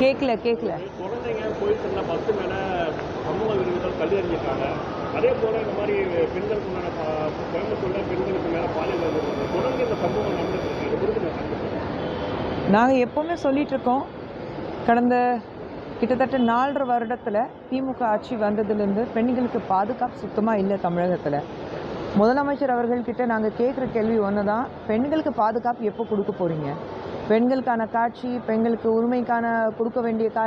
கேட்கல கேட்கல குழந்தைங்க போயிட்டு இருந்த பஸ் மேல சமூக விரோதிகள் கல் எறிஞ்சிருக்காங்க. அதே போல இந்த மாதிரி பெண்களுக்கு பா- கோயம்புத்தூர்ல பெண்களுக்கு மேல பாலியல் தொடர்ந்து இந்த சம்பவம் இது குறித்து கண்டிப்பா நாங்கள் எப்போவுமே சொல்லிட்டு இருக்கோம். கடந்த கிட்டத்தட்ட நாலரை வருடத்தில் திமுக ஆட்சி வந்ததுலேருந்து பெண்களுக்கு பாதுகாப்பு சுத்தமாக இல்லை தமிழகத்தில். முதலமைச்சர் அவர்கள்கிட்ட நாங்கள் கேட்குற கேள்வி ஒன்று தான் பெண்களுக்கு பாதுகாப்பு எப்போ கொடுக்க போகிறீங்க பெண்களுக்கான காட்சி பெண்களுக்கு உரிமைக்கான கொடுக்க வேண்டிய கா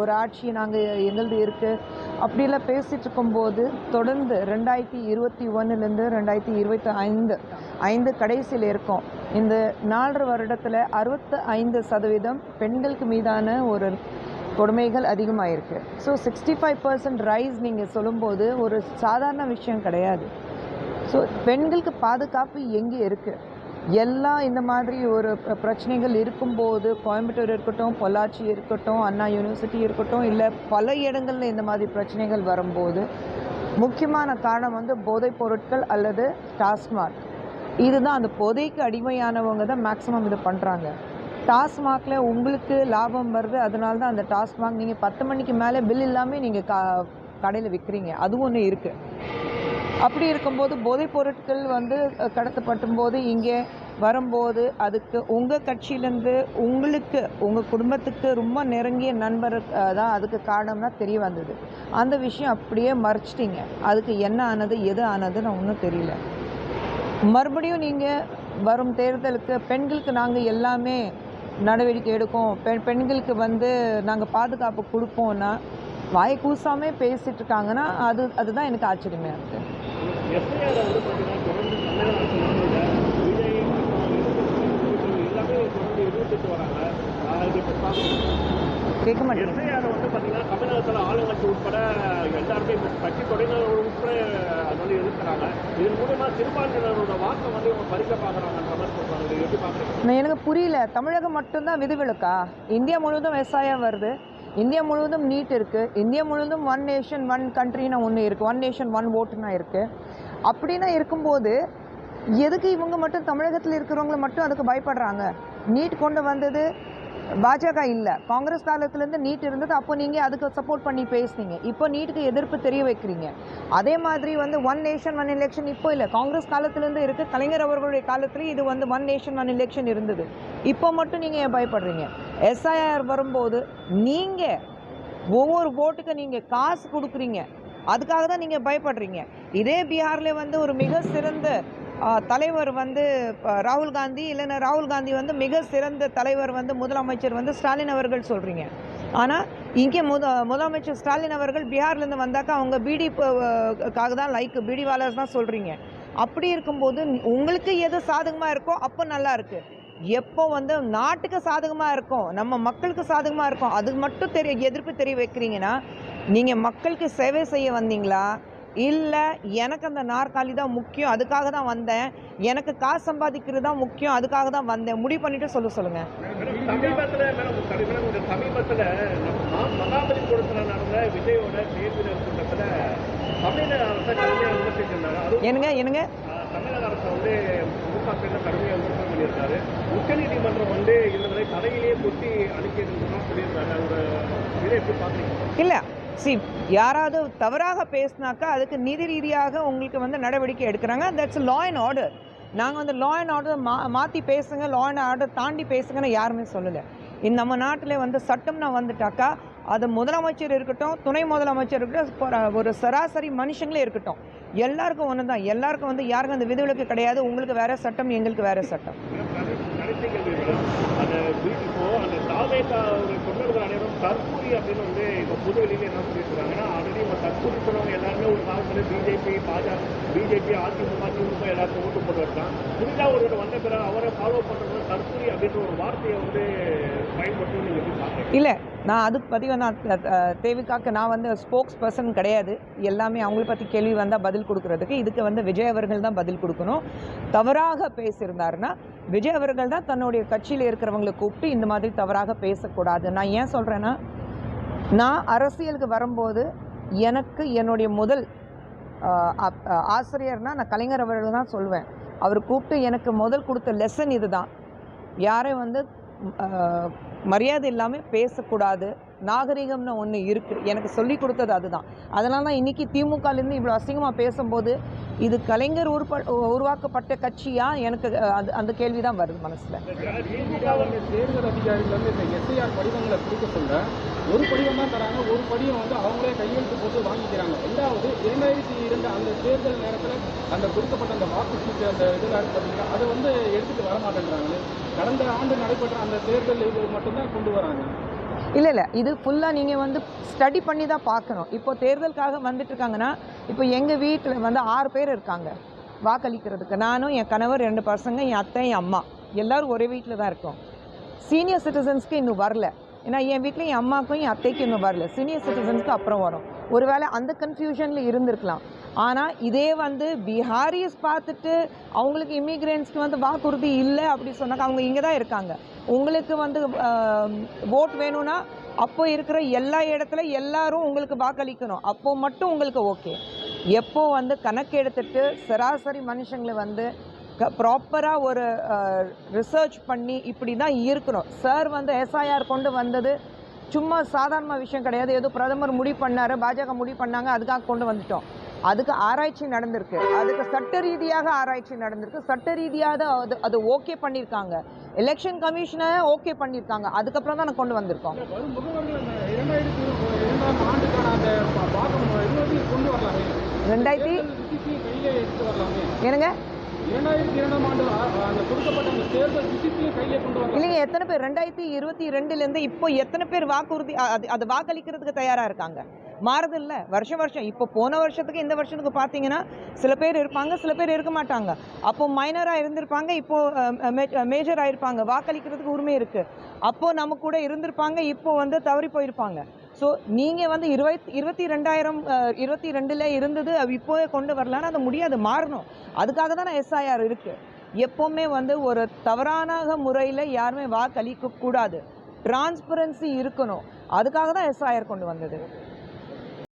ஒரு ஆட்சி நாங்கள் எங்களது இருக்குது அப்படிலாம் பேசிகிட்டு இருக்கும்போது தொடர்ந்து ரெண்டாயிரத்தி இருபத்தி ஒன்றுலேருந்து ரெண்டாயிரத்தி இருபத்தி ஐந்து ஐந்து கடைசியில் இருக்கோம். இந்த நாலரை வருடத்தில் அறுபத்து ஐந்து சதவீதம் பெண்களுக்கு மீதான ஒரு கொடுமைகள் அதிகமாயிருக்கு. So sixty five percent rise நீங்கள் சொல்லும்போது ஒரு சாதாரண விஷயம் கிடையாது. ஸோ பெண்களுக்கு பாதுகாப்பு எங்கே இருக்குது எல்லாம் இந்த மாதிரி ஒரு பிரச்சனைகள் இருக்கும்போது கோயம்புத்தூர் இருக்கட்டும் பொள்ளாச்சி இருக்கட்டும் அண்ணா யூனிவர்சிட்டி இருக்கட்டும் இல்லை பல இடங்களில் இந்த மாதிரி பிரச்சனைகள் வரும்போது முக்கியமான காரணம் வந்து போதைப் பொருட்கள் அல்லது டாஸ்மாக். இதுதான் அந்த போதைக்கு அடிமையானவங்க தான் மேக்ஸிமம் இதை பண்ணுறாங்க டாஸ்மாகில் உங்களுக்கு லாபம் வருது அதனால தான் அந்த டாஸ்மாக் நீங்கள் பத்து மணிக்கு மேலே பில் இல்லாமல் நீங்கள் கா கடையில் விற்கிறீங்க அதுவும் ஒன்று இருக்குது அப்படி இருக்கும்போது போதைப் பொருட்கள் வந்து அஹ், கடத்தப்படும் போது இங்கே வரும்போது அதுக்கு உங்கள் கட்சியிலேருந்து உங்களுக்கு உங்கள் குடும்பத்துக்கு ரொம்ப நெருங்கிய நண்பர் தான் அதுக்கு காரணம்னா தெரிய வந்தது. அந்த விஷயம் அப்படியே மறைச்சிட்டிங்க. அதுக்கு என்ன ஆனது எது ஆனதுன்னு ஒன்றும் தெரியல. மறுபடியும் நீங்கள் வரும் தேர்தலுக்கு பெண்களுக்கு நாங்கள் எல்லாமே நடவடிக்கை எடுக்கும். பெண் பெண்களுக்கு வந்து நாங்கள் பாதுகாப்பு கொடுப்போம்னா வாயை கூசாமே பேசிட்டு இருக்காங்கன்னா அது அதுதான் எனக்கு ஆச்சரியமாக இருக்குது கேட்க எஸ்ஐஆர் வந்து பார்த்தீங்கன்னா தமிழகத்தில் ஆளுங்கட்சி உட்பட எல்லாருமே கட்சி உட்பட அது வந்து எதிர்க்கிறாங்க. இதன் மூலமா சிறுபான்மையினரோட வாக்கை வந்து இவங்க பறிக்க பார்க்குறாங்கன்ற மாதிரி சொல்கிறாங்க எப்படி பார்க்குறீங்க எனக்கு புரியல. தமிழகம் மட்டும்தான் விதிவிலக்கா? இந்தியா முழுவதும் விவசாயம் வருது. இந்தியா முழுவதும் நீட் இருக்குது இந்தியா முழுவதும் ஒன் நேஷன் ஒன் கண்ட்ரின்னு ஒன்று இருக்குது ஒன் நேஷன் ஒன் ஓட்டுனா இருக்குது அப்படின்னா இருக்கும்போது எதுக்கு இவங்க மட்டும் தமிழகத்தில் இருக்கிறவங்களை மட்டும் அதுக்கு பயப்படுறாங்க? நீட் கொண்டு வந்தது பாஜக இல்லை. காங்கிரஸ் காலத்துலேருந்து நீட் இருந்தது. அப்போ நீங்கள் அதுக்கு சப்போர்ட் பண்ணி பேசுனீங்க. இப்போ நீட்டுக்கு எதிர்ப்பு தெரிய வைக்கிறீங்க. அதே மாதிரி வந்து ஒன் நேஷன் ஒன் எலெக்ஷன் இப்போ இல்லை. காங்கிரஸ் காலத்துலேருந்து இருக்குது கலைஞர் அவர்களுடைய காலத்துலேயும் இது வந்து ஒன் நேஷன் ஒன் எலெக்ஷன் இருந்தது. இப்போ மட்டும் நீங்கள் ஏன் பயப்படுறீங்க? எஸ்ஐஆர் வரும்போது நீங்கள் ஒவ்வொரு ஓட்டுக்கு நீங்கள் காசு கொடுக்குறீங்க. அதுக்காக தான் நீங்கள் பயப்படுறீங்க. இதே பீகாரில் வந்து ஒரு மிக சிறந்த தலைவர் வந்து இப்போ ராகுல் காந்தி இல்லைன்னா ராகுல் காந்தி வந்து மிக சிறந்த தலைவர் வந்து முதலமைச்சர் வந்து ஸ்டாலின் அவர்கள் சொல்கிறீங்க ஆனால் இங்கே முத முதலமைச்சர் ஸ்டாலின் அவர்கள் பீகார்லேருந்து வந்தாக்கா அவங்க பிடி தான் லைக் பிடி வாலர்ஸ் தான் சொல்கிறீங்க அப்படி இருக்கும்போது உங்களுக்கு எது சாதகமாக இருக்கோ அப்போ நல்லா இருக்குது எப்போ வந்து நாட்டுக்கு சாதகமாக இருக்கும் நம்ம மக்களுக்கு சாதகமாக இருக்கும் அதுக்கு மட்டும் தெரிய எதிர்ப்பு தெரிய வைக்கிறீங்கன்னா நீங்கள் மக்களுக்கு சேவை செய்ய வந்தீங்களா? இல்லை எனக்கு அந்த நாற்காலி தான் முக்கியம் அதுக்காக தான் வந்தேன் எனக்கு காசு சம்பாதிக்கிறது தான் முக்கியம் அதுக்காக தான் வந்தேன் முடிவு பண்ணிட்டு சொல்ல சொல்லுங்கள் சமீபத்தில் சமீபத்தில் மகாபலிபுரத்தில் நடந்த விஜயோட தேர்தல் கூட்டத்தில் தமிழக அரசை என்னங்க என்னங்க? தமிழக அரசு வந்து முக கடுமையாக விமர்சனம் பண்ணியிருக்காரு. உச்சநீதிமன்றம் வந்து இந்த மாதிரி கொட்டி அனுப்பியதுன்னு சொல்லியிருக்காங்க ஒரு இதை எப்படி பார்க்குறீங்க? இல்லை. சி யாராவது தவறாக பேசினாக்கா அதுக்கு நீதி ரீதியாக உங்களுக்கு வந்து நடவடிக்கை எடுக்கிறாங்க. தட்ஸ் லா அண்ட் ஆர்டர் நாங்கள் வந்து லா அண்ட் ஆர்டர் மா மாற்றி பேசுங்க லா அண்ட் ஆர்டர் தாண்டி பேசுங்கன்னு யாருமே சொல்லலை. இந்த நம்ம நாட்டில் வந்து சட்டம்னா வந்துட்டாக்கா அது முதலமைச்சர் இருக்கட்டும் துணை முதலமைச்சர் இருக்கட்டும் ஒரு- சராசரி மனுஷங்களே இருக்கட்டும். எல்லாருக்கும் ஒன்று தான் எல்லாருக்கும் வந்து யாருக்கும் அந்த விதிவிலக்கு கிடையாது. உங்களுக்கு வேற சட்டம் எங்களுக்கு வேற சட்டம். கடைசி தற்கூரி அப்படின்னு வந்து இப்போ என்ன சொல்லியிருக்காங்கன்னா ஆல்ரெடி தற்கூரி வந்து பிஜேபி பாஜக பிஜேபி அதிமுக திமுக எல்லாத்தையும் ஓட்டு போட்டு வச்சான் புதிதாக ஒருவர் வந்த பிறகு அவரை ஃபாலோ பண்ணுறது தற்கூரி அப்படின்ற ஒரு வார்த்தையை வந்து பயன்படுத்தி நீங்கள் எப்படி பார்க்குறீங்க இல்லை நான் அதுக்கு பற்றி நான் தேவிக்காக்கு நான் வந்து ஸ்போக்ஸ் பர்சன் கிடையாது. எல்லாமே அவங்கள பற்றி கேள்வி வந்தால் பதில் கொடுக்குறதுக்கு இதுக்கு வந்து விஜய் அவர்கள் தான் பதில் கொடுக்கணும். தவறாக பேசியிருந்தாருன்னா விஜய் அவர்கள் தான் தன்னுடைய கட்சியில் இருக்கிறவங்களை கூப்பிட்டு இந்த மாதிரி தவறாக பேசக்கூடாது. நான் ஏன் சொல்கிறேன்னா நான் அரசியலுக்கு வரும்போது எனக்கு என்னுடைய முதல் அப்- ஆசிரியர்னா நான் கலைஞர் அவர்கள் தான் சொல்லுவேன் அவர் கூப்பிட்டு எனக்கு முதல் கொடுத்த லெசன் இதுதான். யாரையும் வந்து மரியாதை இல்லாமல் பேசக்கூடாது. நாகரிகம்னு ஒன்று இருக்குது எனக்கு சொல்லி கொடுத்தது அதுதான். அதனால தான் இன்றைக்கி திமுகலேருந்து இவ்வளோ அசிங்கமாக பேசும்போது இது கலைஞர் உருப்ப உருவாக்கப்பட்ட கட்சியா? எனக்கு அது அந்த கேள்வி தான் வருது மனசில். திமுக தேர்தல் அதிகாரிகள் வந்து இந்த எஸ்ஐஆர் படிவங்களை கொடுக்க சொல்ல ஒரு படிவம் தான் தராங்க ஒரு படிவம் வந்து அவங்களே கையெழுத்து போட்டு வாங்கிக்கிறாங்க. ரெண்டாவது இரண்டாயிரத்தி இரண்டு அந்த தேர்தல் நேரத்தில் அந்த கொடுக்கப்பட்ட அந்த வாக்கு சீட்டு அந்த இதில் பார்த்தீங்கன்னா அதை வந்து எடுத்துகிட்டு வர மாட்டேங்கிறாங்க கடந்த ஆண்டு நடைபெற்ற அந்த தேர்தல் இது மட்டும்தான் கொண்டு வராங்க. இல்லை இல்லை. இது ஃபுல்லாக நீங்கள் வந்து ஸ்டடி பண்ணி தான் பார்க்கணும். இப்போ தேர்தலுக்காக வந்துட்டு இருக்காங்கன்னா இப்போ எங்கள் வீட்டில் வந்து ஆறு பேர் இருக்காங்க. வாக்களிக்கிறதுக்கு. நானும் என் கணவர் ரெண்டு பசங்க என் அத்தை என் அம்மா. எல்லோரும் ஒரே வீட்டில் தான் இருக்கோம். சீனியர் சிட்டிசன்ஸ்க்கு இன்னும் வரல. ஏன்னா என் வீட்டில் என் அம்மாவுக்கும் என் அத்தைக்கும் இன்னும் வரல. சீனியர் சிட்டிசன்ஸ்க்கு அப்புறம் வரும். ஒருவேளை அந்த கன்ஃபியூஷனில் இருந்திருக்கலாம். ஆனால் இதே வந்து பிஹாரிஸ் பார்த்துட்டு அவங்களுக்கு இமிக்ரெண்ட்ஸ்க்கு வந்து வாக்குறுதி இல்லை அப்படி சொன்னாக்க அவங்க இங்கே தான் இருக்காங்க. உங்களுக்கு வந்து ஓட் வேணும்னா அப்போ இருக்கிற எல்லா இடத்துல எல்லாரும் உங்களுக்கு வாக்களிக்கணும். அப்போ மட்டும் உங்களுக்கு ஓகே எப்போ வந்து கணக்கு எடுத்துட்டு சராசரி மனுஷங்களை வந்து க ப்ராப்பராக ஒரு ரிசர்ச் பண்ணி இப்படி தான் இருக்கணும். சார் வந்து எஸ்ஐஆர் கொண்டு வந்தது சும்மா சாதாரண விஷயம் கிடையாது. ஏதோ பிரதமர் முடிவு பண்ணார் பாஜக முடிவு பண்ணாங்க அதுக்காக கொண்டு வந்துட்டோம். அதுக்கு ஆராய்ச்சி நடந்திருக்கு. அதுக்கு சட்ட ரீதியாக ஆராய்ச்சி நடந்திருக்கு. சட்ட ரீதியாக அது அது ஓகே பண்ணியிருக்காங்க. எலெக்ஷன் கமிஷனை ஓகே பண்ணியிருக்காங்க. அதுக்கப்புறம் தான் நான் கொண்டு வந்திருக்கோம். ரெண்டாயிரத்தி என்னங்க? இல்லைங்க எத்தனை பேர்? ரெண்டாயிரத்தி இருபத்தி ரெண்டுலேருந்து இப்போ எத்தனை பேர் வாக்குறுதி அது வாக்களிக்கிறதுக்கு தயாராக இருக்காங்க? மாறுது இல்லை வருஷம் வருஷம். இப்போ போன வருஷத்துக்கு இந்த வருஷத்துக்கு பார்த்தீங்கன்னா சில பேர் இருப்பாங்க சில பேர் இருக்க மாட்டாங்க. அப்போ மைனராக இருந்திருப்பாங்க இப்போ மேஜர் ஆகிருப்பாங்க வாக்களிக்கிறதுக்கு உரிமை இருக்குது அப்போ நம்ம கூட இருந்திருப்பாங்க இப்போ வந்து தவறி போயிருப்பாங்க. ஸோ நீங்கள் வந்து இருபத்தி இருபத்தி ரெண்டாயிரம் இருபத்தி ரெண்டில் இருந்தது அது இப்போவே கொண்டு வரலான்னா அது முடியாது மாறணும். அதுக்காக தான் நான் எஸ்ஐஆர் இருக்குது எப்போவுமே வந்து ஒரு தவறான முறையில் யாருமே வாக்களிக்க கூடாது டிரான்ஸ்பரன்சி இருக்கணும். அதுக்காக தான் எஸ்ஐஆர் கொண்டு வந்தது.